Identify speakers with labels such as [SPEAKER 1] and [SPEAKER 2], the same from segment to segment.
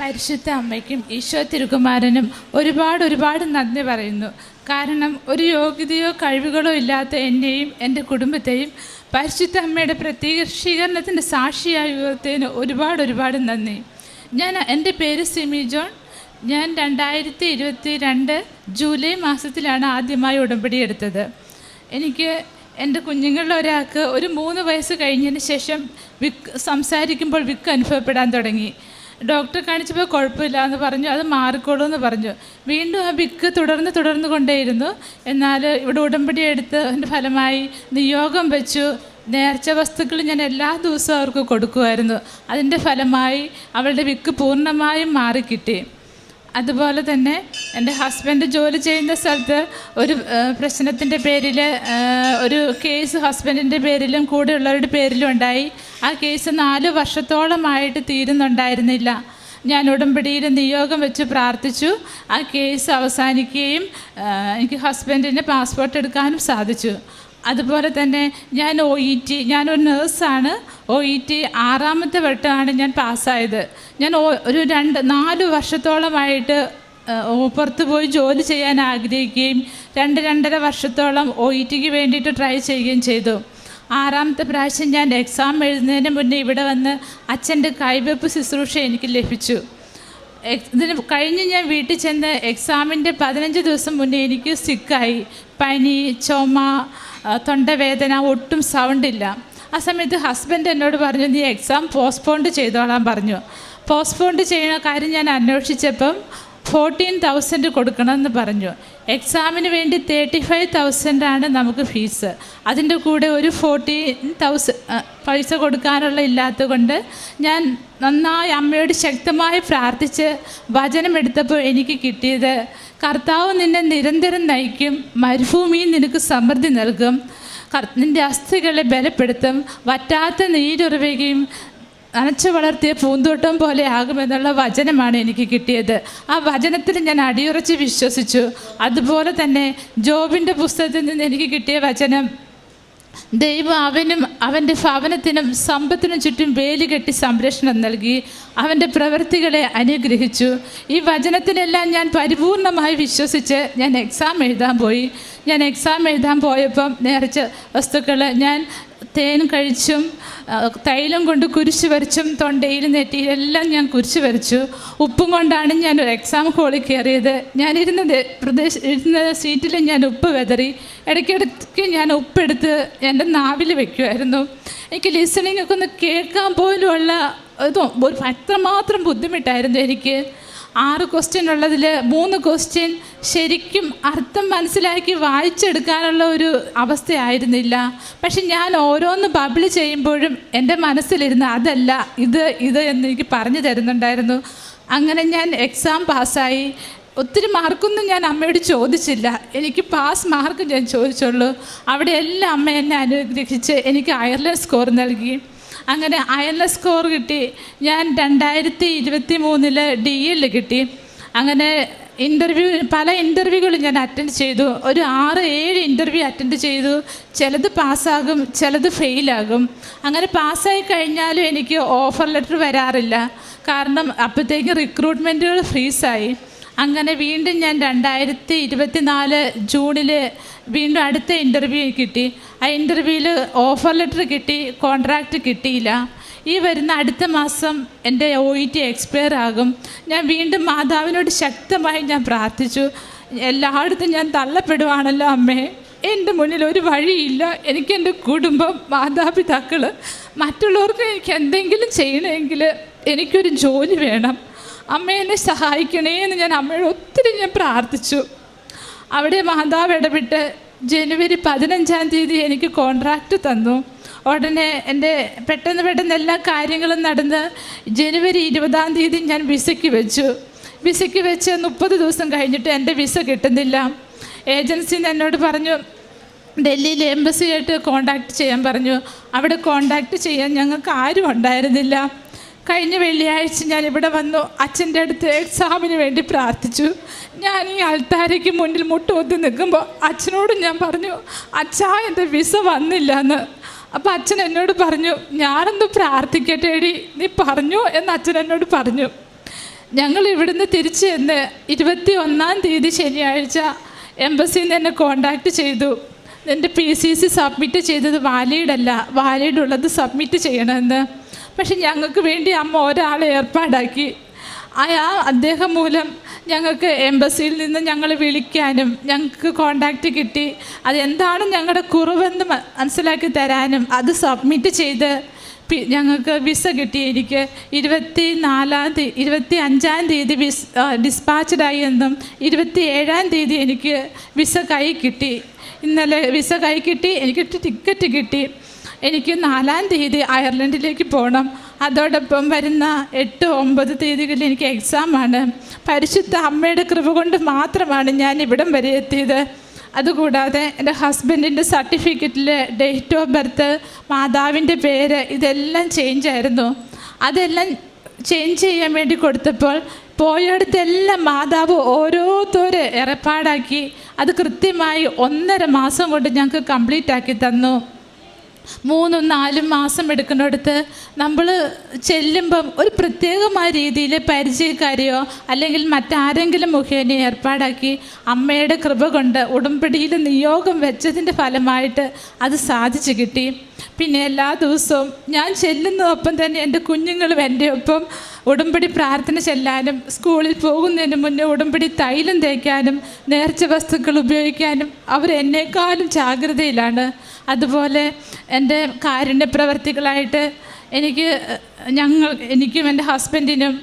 [SPEAKER 1] പരിശുദ്ധ അമ്മയ്ക്കും ഈശോ തിരുകുമാരനും ഒരുപാട് ഒരുപാട് നന്ദി പറയുന്നു. കാരണം ഒരു യോഗ്യതയോ കഴിവുകളോ ഇല്ലാത്ത എന്നെയും എന്റെ കുടുംബത്തെയും പരിശുദ്ധ അമ്മയുടെ പ്രത്യക്ഷീകരണത്തിന്റെ സാക്ഷിയായി ഉയർത്തതിന് ഒരുപാട് ഒരുപാട് നന്ദി. ഞാൻ എന്റെ പേര് സിമി ജോൺ. ഞാൻ രണ്ടായിരത്തി ഇരുപത്തി രണ്ട് ജൂലൈ മാസത്തിലാണ് ആദ്യമായി ഉടമ്പടി എടുത്തത്. എനിക്ക് എന്റെ കുഞ്ഞുങ്ങളിൽ ഒരാൾക്ക് ഒരു മൂന്ന് വയസ്സ് കഴിഞ്ഞതിന് ശേഷം വിക്ക് സംസാരിക്കുമ്പോൾ വിക്ക് അനുഭവപ്പെടാൻ തുടങ്ങി. ഡോക്ടറെ കാണിച്ചപ്പോൾ കുഴപ്പമില്ല എന്ന് പറഞ്ഞു. അത് മാറിക്കോളൂ എന്ന് പറഞ്ഞു. വീണ്ടും ആ ബിക്ക് തുടർന്ന് തുടർന്ന് കൊണ്ടേയിരുന്നു. എന്നാൽ ഇവിടെ ഉടമ്പടി എടുത്ത് അതിന്റെ ഫലമായി നിയോഗം വെച്ചു. നേർച്ച വസ്തുക്കൾ ഞാൻ എല്ലാ ദിവസവും അവർക്ക് കൊടുക്കുമായിരുന്നു. അതിന്റെ ഫലമായി അവളുടെ വിക്ക് പൂർണമായും മാറിക്കിട്ടി. അതുപോലെ തന്നെ എന്റെ ഹസ്ബൻഡ് ജോലി ചെയ്യുന്ന സ്ഥലത്ത് ഒരു പ്രശ്നത്തിന്റെ പേരിൽ ഒരു കേസ് ഹസ്ബൻഡിന്റെ പേരിലും കൂടെയുള്ളവരുടെ പേരിലും ഉണ്ടായി. ആ കേസ് നാല് വർഷത്തോളമായിട്ട് തീരുന്നുണ്ടായിരുന്നില്ല. ഞാൻ ഉടമ്പടിയിൽ നിയോഗം വെച്ച് പ്രാർത്ഥിച്ചു. ആ കേസ് അവസാനിക്കുകയും എനിക്ക് ഹസ്ബൻഡിന്റെ പാസ്പോർട്ട് എടുക്കാനും സാധിച്ചു. അതുപോലെ തന്നെ ഞാൻ ഒ ഇ ടി ഞാനൊരു നേഴ്സാണ് ഒ ഇ ടി ആറാമത്തെ വട്ടമാണ് ഞാൻ പാസ്സായത് ഞാൻ ഒരു രണ്ട് നാല് വർഷത്തോളമായിട്ട് പുറത്ത് പോയി ജോലി ചെയ്യാൻ ആഗ്രഹിക്കുകയും രണ്ട് രണ്ടര വർഷത്തോളം ഒ ഇ ടിക്ക് വേണ്ടിയിട്ട് ട്രൈ ചെയ്യുകയും ചെയ്തു. ആറാമത്തെ പ്രാവശ്യം ഞാൻ എക്സാം എഴുതുന്നതിന് മുന്നേ ഇവിടെ വന്ന് അച്ഛന്റെ കൈവെപ്പ് ശുശ്രൂഷ എനിക്ക് ലഭിച്ചു. ഇതിന് കഴിഞ്ഞ് ഞാൻ വീട്ടിൽ ചെന്ന് എക്സാമിന്റെ പതിനഞ്ച് ദിവസം മുന്നേ എനിക്ക് സിക്കായി പനി ചുമ തൊണ്ടവേദന ഒട്ടും സൗണ്ടില്ല ആ സമയത്ത് ഹസ്ബൻഡ് എന്നോട് പറഞ്ഞു നീ എക്സാം പോസ്റ്റ്പോണ്ട് ചെയ്തോളാൻ പറഞ്ഞു. പോസ്റ്റ്പോണ്ട് ചെയ്യുന്ന കാര്യം ഞാൻ അന്വേഷിച്ചപ്പം ഫോർട്ടീൻ തൗസൻഡ് കൊടുക്കണമെന്ന് പറഞ്ഞു. എക്സാമിന് വേണ്ടി തേർട്ടി ഫൈവ് തൗസൻഡാണ് നമുക്ക് ഫീസ് അതിന്റെ കൂടെ ഒരു ഫോർട്ടീൻ തൗസൻഡ് പൈസ കൊടുക്കാനുള്ള ഇല്ലാത്തത് കൊണ്ട് ഞാൻ നന്നായി അമ്മയോട് ശക്തമായി പ്രാർത്ഥിച്ച് വചനമെടുത്തപ്പോൾ എനിക്ക് കിട്ടിയത് കർത്താവ് നിന്നെ നിരന്തരം നയിക്കും മരുഭൂമിയിൽ നിനക്ക് സമൃദ്ധി നൽകും നിന്റെ അസ്ഥികളെ ബലപ്പെടുത്തും വറ്റാത്ത നീരുറവുകയും നനച്ചു വളർത്തിയ പൂന്തോട്ടം പോലെ ആകുമെന്നുള്ള വചനമാണ് എനിക്ക് കിട്ടിയത്. ആ വചനത്തിൽ ഞാൻ അടിയുറച്ച് വിശ്വസിച്ചു. അതുപോലെ തന്നെ ജോബിന്റെ പുസ്തകത്തിൽ നിന്ന് എനിക്ക് കിട്ടിയ വചനം ദൈവം അവനും അവന്റെ ഭവനത്തിനും സമ്പത്തിനും ചുറ്റും വേലി കെട്ടി സംരക്ഷണം നൽകി അവന്റെ പ്രവൃത്തികളെ അനുഗ്രഹിച്ചു. ഈ വചനത്തിനെല്ലാം ഞാൻ പരിപൂർണമായി വിശ്വസിച്ച് ഞാൻ എക്സാം എഴുതാൻ പോയി. ഞാൻ എക്സാം എഴുതാൻ പോയപ്പം നേർച്ച വസ്തുക്കൾ ഞാൻ തേൻ കഴിച്ചും തൈലം കൊണ്ട് കുരിശ് വരച്ചും തൊണ്ടയിൽ നെറ്റിയിലെല്ലാം ഞാൻ കുരിശ് വരച്ചു. ഉപ്പും കൊണ്ടാണ് ഞാൻ ഒരു എക്സാം ഹോളിൽ കയറിയത്. ദേ- പ്രദേശ ഇരുന്ന സീറ്റിൽ ഞാൻ ഉപ്പ് വെതറി. ഇടയ്ക്കിടയ്ക്ക് ഞാൻ ഉപ്പെടുത്ത് എന്റെ നാവിൽ വെക്കുമായിരുന്നു എനിക്ക് ലിസണിങ്ങൊക്കെ ഒന്ന് കേൾക്കാൻ പോലുമുള്ള ഇതും ഒരു അത്രമാത്രം ബുദ്ധിമുട്ടായിരുന്നു എനിക്ക്. ആറ് ക്വസ്റ്റ്യൻ ഉള്ളതിൽ മൂന്ന് ക്വസ്റ്റ്യൻ ശരിക്കും അർത്ഥം മനസ്സിലാക്കി വായിച്ചെടുക്കാനുള്ള ഒരു അവസ്ഥയായിരുന്നില്ല. പക്ഷെ ഞാൻ ഓരോന്ന് ബബിൾ ചെയ്യുമ്പോഴും എന്റെ മനസ്സിലിരുന്ന് അതല്ല ഇത് ഇത് എന്ന് എനിക്ക് പറഞ്ഞു തരുന്നുണ്ടായിരുന്നു. അങ്ങനെ ഞാൻ എക്സാം പാസ്സായി ഒത്തിരി മാർക്കൊന്നും ഞാൻ അമ്മയോട് ചോദിച്ചില്ല. എനിക്ക് പാസ് മാർക്ക് ഞാൻ ചോദിച്ചുള്ളൂ. അവിടെ എല്ലാം അമ്മ എന്നെ അനുഗ്രഹിച്ച് എനിക്ക് അയർലൻഡ് സ്കോർ നൽകി. അങ്ങനെ അയൽ സ്കോർ കിട്ടി. ഞാൻ രണ്ടായിരത്തി ഇരുപത്തി മൂന്നിൽ ഡി എൽ കിട്ടി. അങ്ങനെ ഇന്റർവ്യൂ പല ഇന്റർവ്യൂകളും ഞാൻ അറ്റൻഡ് ചെയ്തു. ഒരു ആറ് ഏഴ് ഇന്റർവ്യൂ അറ്റൻഡ് ചെയ്തു. ചിലത് പാസ്സാകും ചിലത് ഫെയിലാകും അങ്ങനെ പാസ്സായി കഴിഞ്ഞാലും എനിക്ക് ഓഫർ ലെറ്റർ വരാറില്ല. കാരണം അപ്പോഴത്തേക്ക് റിക്രൂട്ട്മെന്റുകൾ ഫ്രീസായി അങ്ങനെ വീണ്ടും ഞാൻ രണ്ടായിരത്തി ഇരുപത്തി നാല് ജൂണിൽ വീണ്ടും അടുത്ത ഇന്റർവ്യൂ കിട്ടി. ആ ഇന്റർവ്യൂവിൽ ഓഫർ ലെറ്റർ കിട്ടി കോൺട്രാക്റ്റ് കിട്ടിയില്ല. ഈ വരുന്ന അടുത്ത മാസം എന്റെ ഒ ഇ ടി എക്സ്പയർ ആകും. ഞാൻ വീണ്ടും മാതാവിനോട് ശക്തമായി ഞാൻ പ്രാർത്ഥിച്ചു. എല്ലായിടത്തും ഞാൻ തള്ളപ്പെടുവാണല്ലോ അമ്മേ. എന്റെ മുന്നിൽ ഒരു വഴിയില്ല. എനിക്ക് എന്റെ കുടുംബം മാതാപിതാക്കൾ മറ്റുള്ളവർക്ക് എനിക്ക് എന്തെങ്കിലും ചെയ്യണമെങ്കിൽ എനിക്കൊരു ജോലി വേണം. അമ്മ എന്നെ സഹായിക്കണേ എന്ന് ഞാൻ അമ്മയോട് ഒത്തിരി ഞാൻ പ്രാർത്ഥിച്ചു. അവിടെ മാതാവ് ഇടപെട്ട് ജനുവരി പതിനഞ്ചാം തീയതി എനിക്ക് കോൺട്രാക്റ്റ് തന്നു. ഉടനെ എന്റെ പെട്ടെന്ന് പെട്ടെന്ന് എല്ലാ കാര്യങ്ങളും നടന്ന് ജനുവരി ഇരുപതാം തീയതി ഞാൻ വിസയ്ക്ക് വെച്ചു. വിസയ്ക്ക് വെച്ച് മുപ്പത് ദിവസം കഴിഞ്ഞിട്ട് എന്റെ വിസ കിട്ടുന്നില്ല. ഏജൻസി എന്നോട് പറഞ്ഞു ഡൽഹിയിൽ എംബസിയായിട്ട് കോണ്ടാക്ട് ചെയ്യാൻ പറഞ്ഞു. അവിടെ കോണ്ടാക്ട് ചെയ്യാൻ ഞങ്ങൾക്ക് ആരും ഉണ്ടായിരുന്നില്ല. കഴിഞ്ഞ വെള്ളിയാഴ്ച ഞാൻ ഇവിടെ വന്നു. അച്ഛന്റെ അടുത്ത് എക്സാമിന് വേണ്ടി പ്രാർത്ഥിച്ചു. ഞാൻ ഈ അൾത്താരയ്ക്ക് മുന്നിൽ മുട്ടുകൊത്തി നിൽക്കുമ്പോൾ അച്ഛനോട് ഞാൻ പറഞ്ഞു അച്ഛാ എന്റെ വിസ വന്നില്ല എന്ന് അപ്പം അച്ഛൻ എന്നോട് പറഞ്ഞു ഞാനെന്ത് പ്രാർത്ഥിക്കട്ടെ എടി നീ പറഞ്ഞു എന്ന് അച്ഛൻ എന്നോട് പറഞ്ഞു. ഞങ്ങൾ ഇവിടുന്ന് തിരിച്ചു ചെന്ന് ഇരുപത്തി ഒന്നാം തീയതി ശനിയാഴ്ച എംബസിയിൽ നിന്ന് എന്നെ കോണ്ടാക്ട് ചെയ്തു. എന്റെ പി സി സി സബ്മിറ്റ് ചെയ്തത് വാലിഡ് അല്ല വാലിഡ് ഉള്ളത് സബ്മിറ്റ് ചെയ്യണമെന്ന്. പക്ഷെ ഞങ്ങൾക്ക് വേണ്ടി അമ്മ ഒരാളെ ഏർപ്പാടാക്കി. അയാൾ അദ്ദേഹം മൂലം ഞങ്ങൾക്ക് എംബസിയിൽ നിന്ന് ഞങ്ങൾ വിളിക്കാനും ഞങ്ങൾക്ക് കോണ്ടാക്റ്റ് കിട്ടി. അതെന്താണ് ഞങ്ങളുടെ കുറവെന്ന് മനസ്സിലാക്കി തരാനും അത് സബ്മിറ്റ് ചെയ്ത് ഞങ്ങൾക്ക് വിസ കിട്ടി എനിക്ക് ഇരുപത്തി നാലാം തീയതി ഇരുപത്തി അഞ്ചാം തീയതി വിസ് ഡിസ്പാച്ചഡായി എന്നും ഇരുപത്തി ഏഴാം തീയതി എനിക്ക് വിസ കൈ കിട്ടി. ഇന്നലെ വിസ കൈ കിട്ടി എനിക്ക് ടിക്കറ്റ് കിട്ടി. എനിക്ക് നാലാം തീയതി അയർലൻഡിലേക്ക് പോകണം അതോടൊപ്പം വരുന്ന എട്ട് ഒമ്പത് തീയതികളിൽ എനിക്ക് എക്സാമാണ് പരിശുദ്ധ അമ്മയുടെ കൃപ കൊണ്ട് മാത്രമാണ് ഞാൻ ഇവിടം വരെ എത്തിയത്. അതുകൂടാതെ എന്റെ ഹസ്ബൻഡിന്റെ സർട്ടിഫിക്കറ്റിൽ ഡേറ്റ് ഓഫ് ബർത്ത് മാതാവിന്റെ പേര് ഇതെല്ലാം ചേഞ്ച് ആയിരുന്നു. അതെല്ലാം ചേഞ്ച് ചെയ്യാൻ വേണ്ടി കൊടുത്തപ്പോൾ പോയടുത്തെല്ലാം മാതാവ് ഓരോരുത്തരെ ഏർപ്പാടാക്കി. അത് കൃത്യമായി ഒന്നര മാസം കൊണ്ട് ഞങ്ങൾക്ക് കംപ്ലീറ്റ് ആക്കി തന്നു. മൂന്നും നാലും മാസം എടുക്കുന്നിടത്ത് നമ്മൾ ചെല്ലുമ്പം ഒരു പ്രത്യേകമായ രീതിയിൽ പരിചയക്കാരെയോ അല്ലെങ്കിൽ മറ്റാരെങ്കിലും മുഖേന ഏർപ്പാടാക്കി അമ്മയുടെ കൃപ കൊണ്ട് ഉടമ്പടിയിൽ നിയോഗം വെച്ചതിന്റെ ഫലമായിട്ട് അത് സാധിച്ചു കിട്ടി. പിന്നെ എല്ലാ ദിവസവും ഞാൻ ചെല്ലുന്നതൊപ്പം തന്നെ എന്റെ കുഞ്ഞുങ്ങളും എന്റെ ഒപ്പം ഉടമ്പടി പ്രാർത്ഥന ചെല്ലാനും സ്കൂളിൽ പോകുന്നതിന് മുന്നേ ഉടമ്പടി തൈലം തേക്കാനും നേർച്ച വസ്തുക്കൾ ഉപയോഗിക്കാനും അവർ എന്നെക്കാളും ജാഗ്രതയിലാണ്. അതുപോലെ എന്റെ കാരുണ്യ പ്രവർത്തികളായിട്ട് എനിക്ക് ഞങ്ങൾ എനിക്കും എന്റെ ഹസ്ബൻഡിനും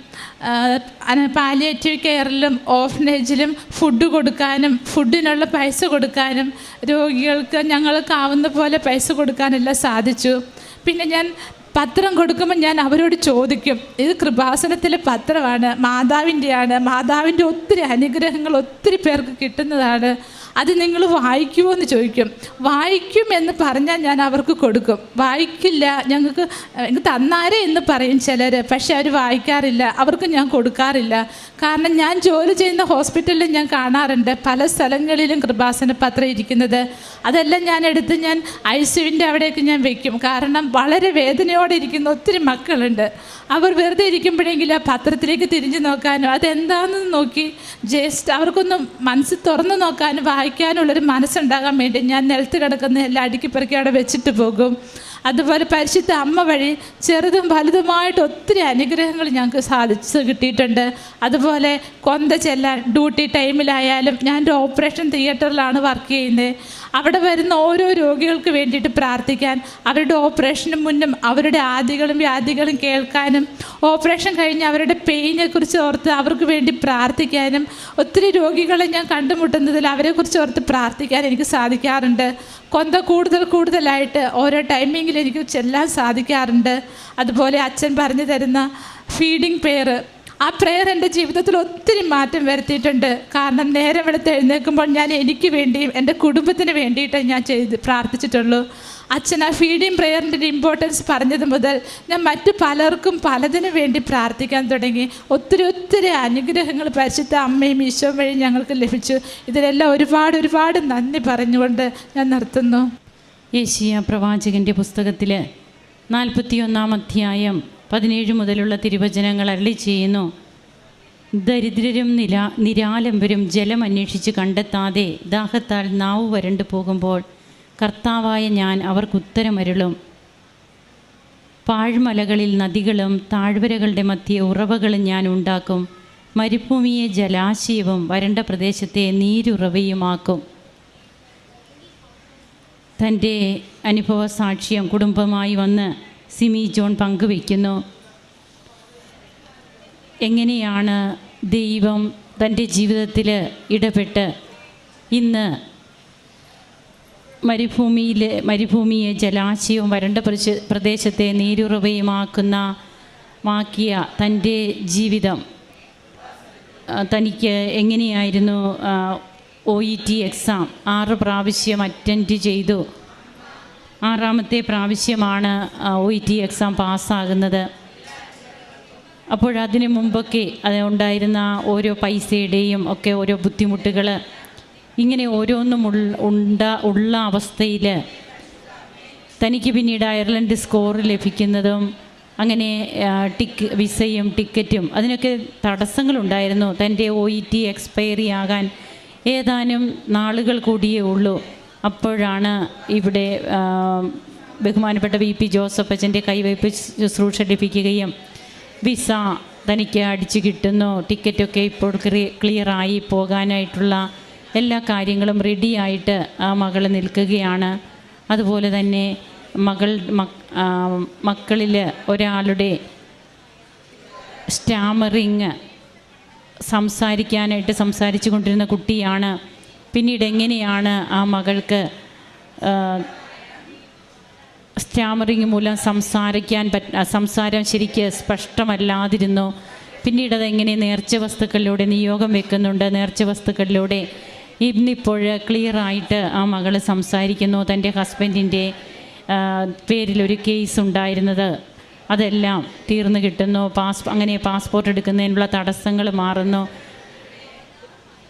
[SPEAKER 1] പാലിയേറ്റീവ് കെയറിലും ഓഫനേജിലും ഫുഡ് കൊടുക്കാനും ഫുഡിനുള്ള പൈസ കൊടുക്കാനും രോഗികൾക്ക് ഞങ്ങൾക്കാവുന്ന പോലെ പൈസ കൊടുക്കാനെല്ലാം സാധിച്ചു. പിന്നെ ഞാൻ പത്രം കൊടുക്കുമ്പോൾ ഞാൻ അവരോട് ചോദിക്കും ഇത് കൃപാസനത്തിലെ പത്രമാണ് മാതാവിന്റെയാണ് മാതാവിന്റെ ഒത്തിരി അനുഗ്രഹങ്ങൾ ഒത്തിരി പേർക്ക് കിട്ടുന്നതാണ് അത് നിങ്ങൾ വായിക്കുമോ എന്ന് ചോദിക്കും. വായിക്കും എന്ന് പറഞ്ഞാൽ ഞാൻ അവർക്ക് കൊടുക്കും. വായിക്കില്ല ഞങ്ങൾക്ക് എനിക്ക് തന്നാരേ എന്ന് പറയും ചിലർ പക്ഷെ അവർ വായിക്കാറില്ല അവർക്ക് ഞാൻ കൊടുക്കാറില്ല. കാരണം ഞാൻ ജോലി ചെയ്യുന്ന ഹോസ്പിറ്റലിൽ ഞാൻ കാണാറുണ്ട് പല സ്ഥലങ്ങളിലും കൃപാസന പത്രം ഇരിക്കുന്നത്. അതെല്ലാം ഞാൻ എടുത്ത് ഞാൻ ഐ സിയുവിന്റെ അവിടേക്ക് ഞാൻ വെക്കും. കാരണം വളരെ വേദനയോടെ ഇരിക്കുന്ന ഒത്തിരി മക്കളുണ്ട്. അവർ വെറുതെ ഇരിക്കുമ്പോഴെങ്കിലും ആ പത്രത്തിലേക്ക് തിരിഞ്ഞു നോക്കാനോ അതെന്താണെന്ന് നോക്കി ജസ്റ്റ് അവർക്കൊന്നും മനസ്സ് തുറന്നു നോക്കാനും വായിക്കാനുള്ളൊരു മനസ്സുണ്ടാകാൻ വേണ്ടി ഞാൻ നിലത്ത് കിടക്കുന്ന എല്ലാം അടുക്കി പെറുക്കി അവിടെ വെച്ചിട്ട് പോകും. അതുപോലെ പരിശുദ്ധ അമ്മ വഴി ചെറുതും വലുതുമായിട്ട് ഒത്തിരി അനുഗ്രഹങ്ങൾ ഞങ്ങൾക്ക് സാധിച്ച് കിട്ടിയിട്ടുണ്ട്. അതുപോലെ കൊന്ത ചെല്ലാൻ ഡ്യൂട്ടി ടൈമിലായാലും ഞാൻ ഒരു ഓപ്പറേഷൻ തിയേറ്ററിലാണ് വർക്ക് ചെയ്യുന്നത്. അവിടെ വരുന്ന ഓരോ രോഗികൾക്ക് വേണ്ടിയിട്ട് പ്രാർത്ഥിക്കാൻ അവരുടെ ഓപ്പറേഷന് മുന്നും അവരുടെ ആദികളും വ്യാധികളും കേൾക്കാനും ഓപ്പറേഷൻ കഴിഞ്ഞ് അവരുടെ പെയിനെ കുറിച്ച് ഓർത്ത് അവർക്ക് വേണ്ടി പ്രാർത്ഥിക്കാനും ഒത്തിരി രോഗികളെ ഞാൻ കണ്ടുമുട്ടുന്നതിൽ അവരെക്കുറിച്ച് ഓർത്ത് പ്രാർത്ഥിക്കാൻ എനിക്ക് സാധിക്കാറുണ്ട്. കൊന്ത കൂടുതൽ കൂടുതലായിട്ട് ഓരോ ടൈമിങ്ങിൽ എനിക്ക് ചെല്ലാൻ സാധിക്കാറുണ്ട്. അതുപോലെ അച്ഛൻ പറഞ്ഞു തരുന്ന ഫീഡിങ് പെയർ ആ പ്രെയർ എന്റെ ജീവിതത്തിൽ ഒത്തിരി മാറ്റം വരുത്തിയിട്ടുണ്ട്. കാരണം നേരെ വെളുത്ത് എഴുന്നേൽക്കുമ്പോൾ ഞാൻ എനിക്ക് വേണ്ടിയും എന്റെ കുടുംബത്തിന് വേണ്ടിയിട്ട് ഞാൻ ചെയ്ത് പ്രാർത്ഥിച്ചിട്ടുള്ളൂ. അച്ഛൻ ആ ഫീഡിങ് പ്രെയറിന്റെ ഇമ്പോർട്ടൻസ് പറഞ്ഞത് മുതൽ ഞാൻ മറ്റു പലർക്കും പലതിനു വേണ്ടി പ്രാർത്ഥിക്കാൻ തുടങ്ങി. ഒത്തിരി ഒത്തിരി അനുഗ്രഹങ്ങൾ പരിശുദ്ധ അമ്മയും ഈശോ വഴി ഞങ്ങൾക്ക് ലഭിച്ചു. ഇതിലെല്ലാം ഒരുപാട് ഒരുപാട് നന്ദി പറഞ്ഞുകൊണ്ട് ഞാൻ നിർത്തുന്നു.
[SPEAKER 2] യേശിയ പ്രവാചകന്റെ പുസ്തകത്തിൽ നാൽപ്പത്തിയൊന്നാം അധ്യായം പതിനേഴ് മുതലുള്ള തിരുവചനങ്ങൾ അരളി ചെയ്യുന്നു. ദരിദ്രരും നിരാ നിരാലംബരും ജലം അന്വേഷിച്ച് കണ്ടെത്താതെ ദാഹത്താൽ നാവ് വരണ്ടു പോകുമ്പോൾ കർത്താവായ ഞാൻ അവർക്കുത്തരമരുളും പാഴ്മലകളിൽ നദികളും താഴ്വരകളുടെ മധ്യ ഉറവകളും ഞാൻ ഉണ്ടാക്കും. മരുഭൂമിയെ ജലാശയവും വരണ്ട പ്രദേശത്തെ നീരുറവയുമാക്കും. തന്റെ അനുഭവ സാക്ഷ്യം കുടുംബമായി വന്ന് സിമി ജോൺ പങ്കുവയ്ക്കുന്നു. എങ്ങനെയാണ് ദൈവം തന്റെ ജീവിതത്തിൽ ഇടപെട്ട് ഇന്ന് മരുഭൂമിയിൽ മരുഭൂമിയെ ജലാശയവും വരണ്ട പ്രദേശ- പ്രദേശത്തെ നീരുറവയുമാക്കുന്ന മാക്കിയ തന്റെ ജീവിതം തനിക്ക് എങ്ങനെയായിരുന്നു ഒ ഇ ടി എക്സാം ആറ് പ്രാവശ്യം അറ്റൻഡ് ചെയ്തു. ആറാമത്തെ പ്രാവശ്യമാണ് ഒ ഇ ടി എക്സാം പാസ്സാകുന്നത്. അപ്പോഴതിന് മുമ്പൊക്കെ അത് ഉണ്ടായിരുന്ന ഓരോ പൈസയുടെയും ഒക്കെ ഓരോ ബുദ്ധിമുട്ടുകൾ ഇങ്ങനെ ഓരോന്നും ഉണ്ട ഉള്ള അവസ്ഥയിൽ തനിക്ക് പിന്നീട് അയർലൻഡ് സ്കോർ ലഭിക്കുന്നതും അങ്ങനെ ടിക്ക് വിസയും ടിക്കറ്റും അതിനൊക്കെ തടസ്സങ്ങളുണ്ടായിരുന്നു. തന്റെ ഒ ഇ ടി എക്സ്പയറി ആകാൻ ഏതാനും നാളുകൾ കൂടിയേ ഉള്ളൂ. അപ്പോഴാണ് ഇവിടെ ബഹുമാനപ്പെട്ട വി പി ജോസഫ് അച്ഛന്റെ കൈവയ്പ് ശുശ്രൂഷ ലഭിക്കുകയും വിസ തനിക്ക് അടിച്ചു കിട്ടുന്നു. ടിക്കറ്റൊക്കെ ഇപ്പോൾ ക്ലിയറായി പോകാനായിട്ടുള്ള എല്ലാ കാര്യങ്ങളും റെഡിയായിട്ട് ആ മകൾ നിൽക്കുകയാണ്. അതുപോലെ തന്നെ മകൾ മക്കളിൽ ഒരാളുടെ സ്റ്റാമറിങ് സംസാരിക്കാനായിട്ട് സംസാരിച്ചു കൊണ്ടിരുന്ന കുട്ടിയാണ്. പിന്നീട് എങ്ങനെയാണ് ആ മകൾക്ക് സ്റ്റാമറിങ് മൂലം സംസാരിക്കാൻ പറ്റ സംസാരം ശരിക്ക് സ്പഷ്ടമല്ലാതിരുന്നു. പിന്നീട് അതെങ്ങനെ നേർച്ച വസ്തുക്കളിലൂടെ നിയോഗം വെക്കുന്നുണ്ട് നേർച്ച വസ്തുക്കളിലൂടെ ഇന്നിപ്പോൾ ക്ലിയറായിട്ട് ആ മകൾ സംസാരിക്കുന്നു. തന്റെ ഹസ്ബൻഡിന്റെ പേരിലൊരു കേസ് ഉണ്ടായിരുന്നത് അതെല്ലാം തീർന്നു കിട്ടുന്നു. പാസ് അങ്ങനെ പാസ്പോർട്ട് എടുക്കുന്നതിനുള്ള തടസ്സങ്ങൾ മാറുന്നു.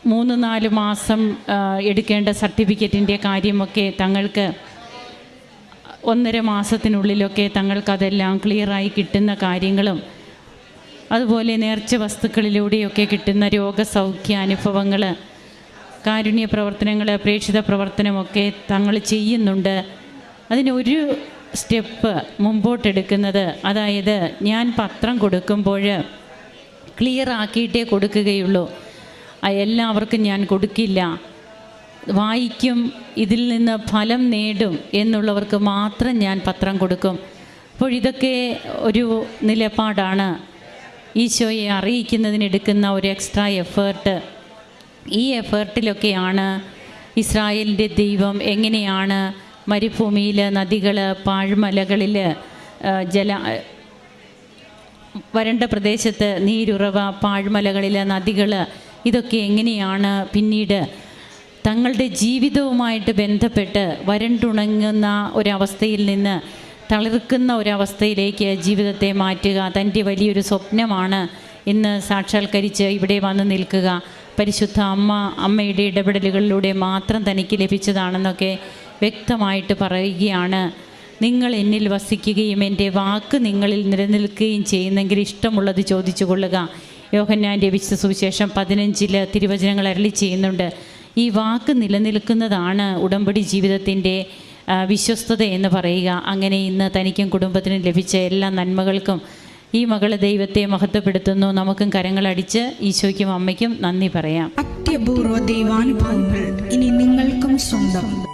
[SPEAKER 2] മൂന്ന് നാല് മാസം എടുക്കേണ്ട സർട്ടിഫിക്കറ്റിന്റെ കാര്യമൊക്കെ തങ്ങൾക്ക് ഒന്നര മാസത്തിനുള്ളിലൊക്കെ തങ്ങൾക്കതെല്ലാം ക്ലിയറായി കിട്ടുന്ന കാര്യങ്ങളും അതുപോലെ നേർച്ച വസ്തുക്കളിലൂടെയൊക്കെ കിട്ടുന്ന രോഗസൗഖ്യ അനുഭവങ്ങൾ കാരുണ്യ പ്രവർത്തനങ്ങൾ പ്രേക്ഷിത പ്രവർത്തനമൊക്കെ തങ്ങൾ ചെയ്യുന്നുണ്ട്. അതിനൊരു സ്റ്റെപ്പ് മുമ്പോട്ടെടുക്കുന്നത്. അതായത് ഞാൻ പത്രം കൊടുക്കുമ്പോൾ ക്ലിയർ ആക്കിയിട്ടേ കൊടുക്കുകയുള്ളൂ. എല്ലാവർക്കും ഞാൻ കൊടുക്കില്ല. വായിക്കും ഇതിൽ നിന്ന് ഫലം നേടും എന്നുള്ളവർക്ക് മാത്രം ഞാൻ പത്രം കൊടുക്കും. അപ്പോൾ ഇതൊക്കെ ഒരു നിലപാടാണ്. ഈശോയെ അറിയിക്കുന്നതിനെടുക്കുന്ന ഒരു എക്സ്ട്രാ എഫേർട്ട്. ഈ എഫേർട്ടിലൊക്കെയാണ് ഇസ്രായേലിന്റെ ദൈവം എങ്ങനെയാണ് മരുഭൂമിയിൽ നദികൾ പാഴ്മലകളിൽ ജല വരണ്ട പ്രദേശത്ത് നീരുറവ പാഴ്മലകളിൽ നദികൾ ഇതൊക്കെ എങ്ങനെയാണ് പിന്നീട് തങ്ങളുടെ ജീവിതവുമായിട്ട് ബന്ധപ്പെട്ട് വരണ്ടുണങ്ങുന്ന ഒരവസ്ഥയിൽ നിന്ന് തളിർക്കുന്ന ഒരവസ്ഥയിലേക്ക് ജീവിതത്തെ മാറ്റുക തന്റെ വലിയൊരു സ്വപ്നമാണ് ഇന്ന് സാക്ഷാത്കരിച്ച് ഇവിടെ വന്ന് നിൽക്കുക. പരിശുദ്ധ അമ്മ അമ്മയുടെ ഇടപെടലുകളിലൂടെ മാത്രം തനിക്ക് ലഭിച്ചതാണെന്നൊക്കെ വ്യക്തമായിട്ട് പറയുകയാണ് നിങ്ങൾ എന്നിൽ വസിക്കുകയും എന്റെ വാക്ക് നിങ്ങളിൽ നിലനിൽക്കുകയും ചെയ്യുന്നെങ്കിൽ ഇഷ്ടമുള്ളത് ചോദിച്ചു കൊള്ളുക യോഹന്നാന്റെ വിശുദ്ധ സുവിശേഷം പതിനഞ്ചിൽ തിരുവചനങ്ങൾ അരളി ചെയ്യുന്നുണ്ട്. ഈ വാക്ക് നിലനിൽക്കുന്നതാണ് ഉടമ്പടി ജീവിതത്തിന്റെ വിശ്വസ്തത എന്ന് പറയുക. അങ്ങനെ ഇന്ന് തനിക്കും കുടുംബത്തിനും ലഭിച്ച എല്ലാ നന്മകൾക്കും ഈ മകൾ ദൈവത്തെ മഹത്വപ്പെടുത്തുന്നു. നമുക്കും കരങ്ങളടിച്ച് ഈശോയ്ക്കും അമ്മയ്ക്കും നന്ദി പറയാം.
[SPEAKER 3] അത്യപൂർവ ദൈവാനുഭവങ്ങൾ ഇനി നിങ്ങൾക്കും സ്വന്തം.